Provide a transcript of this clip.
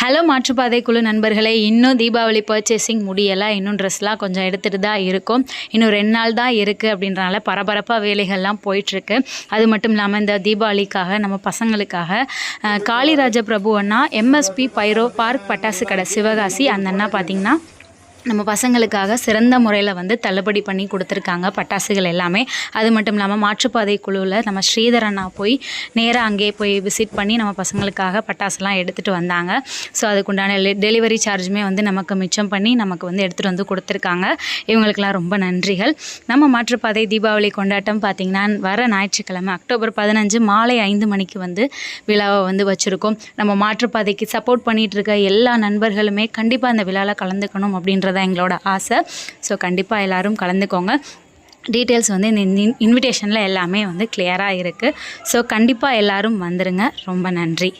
Hello மாற்றுப்பாதை குழு நண்பர்களே. இன்னும் தீபாவளி பர்ச்சேசிங் முடியலை. இன்னும் ட்ரெஸ்லாம் கொஞ்சம் எடுத்துகிட்டு தான் இருக்கும். இன்னும் ரெண்டு நாள் தான் இருக்குது அப்படின்றனால பரபரப்பாக வேலைகள்லாம் போயிட்டுருக்கு. அது மட்டும் இல்லாமல் இந்த தீபாவளிக்காக நம்ம பசங்களுக்காக காளிராஜ பிரபு அண்ணா எம்எஸ்பி பைரோ பார்க் பட்டாசு கடை சிவகாசி அந்த அண்ணா பார்த்திங்கன்னா நம்ம பசங்களுக்காக சிறந்த முறையில் வந்து தள்ளுபடி பண்ணி கொடுத்துருக்காங்க பட்டாசுகள் எல்லாமே. அது மட்டும் இல்லாமல் மாற்றுப்பாதை குழுவில் நம்ம ஸ்ரீதர் அண்ணா போய் நேராக அங்கேயே போய் விசிட் பண்ணி நம்ம பசங்களுக்காக பட்டாசுலாம் எடுத்துகிட்டு வந்தாங்க. ஸோ அதுக்குண்டான டெலிவரி சார்ஜுமே வந்து நமக்கு மிச்சம் பண்ணி நமக்கு வந்து எடுத்துகிட்டு வந்து கொடுத்துருக்காங்க. இவங்களுக்கெல்லாம் ரொம்ப நன்றிகள். நம்ம மாற்றுப்பாதை தீபாவளி கொண்டாட்டம் பார்த்திங்கன்னா வர ஞாயிற்றுக்கிழமை அக்டோபர் பதினஞ்சு மாலை ஐந்து மணிக்கு வந்து விழாவை வந்து வச்சுருக்கோம். நம்ம மாற்றுப்பாதைக்கு சப்போர்ட் பண்ணிகிட்டு இருக்க எல்லா நண்பர்களுமே கண்டிப்பாக அந்த விழாவில் கலந்துக்கணும் அப்படின்றத எங்களோட ஆசை. ஸோ கண்டிப்பாக எல்லாரும் கலந்துக்கோங்க. டீட்டெயில்ஸ் வந்து இந்த இன்விடேஷனில் எல்லாமே வந்து கிளியராக இருக்குது ஸோ கண்டிப்பாக எல்லோரும் வந்துடுங்க ரொம்ப நன்றி.